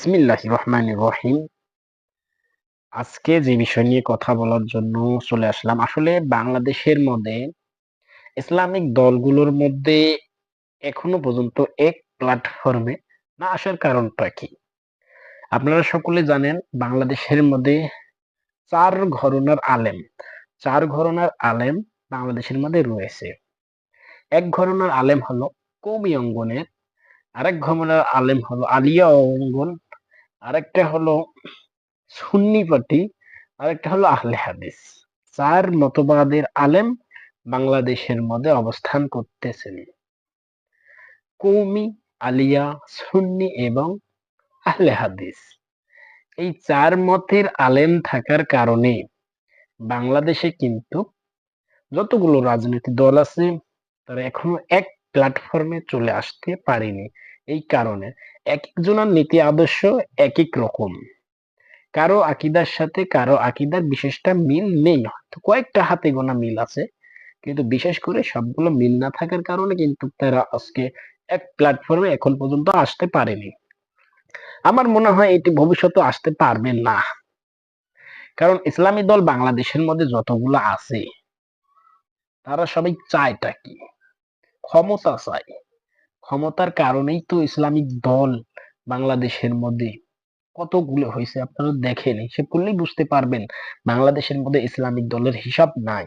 বিসমিল্লাহ রহমান রহিম। আজকে যে বিষয় নিয়ে কথা বলার জন্য চলে আসলাম, আসলে বাংলাদেশের মধ্যে ইসলামিক দলগুলোর মধ্যে এখনও পর্যন্ত এক প্ল্যাটফর্মে না আসার কারণটা কি? আপনারা সকলে জানেন, বাংলাদেশের মধ্যে চার ঘরনার আলেম, চার ঘরনার আলেম বাংলাদেশের মধ্যে রয়েছে। এক ঘরনার আলেম হলো কৌমি অঙ্গনের, আরেক ঘরনার আলেম হলো আলিয়া অঙ্গন। আরেকটা হলো সুন্নি পার্টি, আরেকটা হলো আহলে হাদিস। চার মতবাদের আলেম বাংলাদেশের মধ্যে অবস্থান করতেছেন। কৌমি, আলিয়া, সুন্নি এবং আহলে হাদিস। এই চার মতের আলেম থাকার কারণে বাংলাদেশে কিন্তু যতগুলো রাজনৈতিক দল আছে, তারা এখনও এক প্ল্যাটফর্মে চলে আসতে পারেনি। এই কারণে এক একজনের নীতি আদর্শ এক এক রকম। কারও আকিদার সাথে কারও আকিদার বিশেষটা মিল নেই। কয়েকটা হাতে গোনা মিল আছে, কিন্তু বিশেষ করে সবগুলো মিল না থাকার কারণে কিন্তু তারা আজকে এক প্ল্যাটফর্মে এখন পর্যন্ত আসতে পারেনি। আমার মনে হয় এটি ভবিষ্যতে আসতে পারবে না। কারণ ইসলামী দল বাংলাদেশের মধ্যে যতগুলো আছে, তারা সবাই চায়টা কি? ক্ষমতা চায়। ক্ষমতার কারণেই তো ইসলামিক দল বাংলাদেশের মধ্যে কতগুলো হয়েছে, আপনারা দেখেন হিসেব করলেই বুঝতে পারবেন, বাংলাদেশের মধ্যে ইসলামিক দলের হিসাব নাই।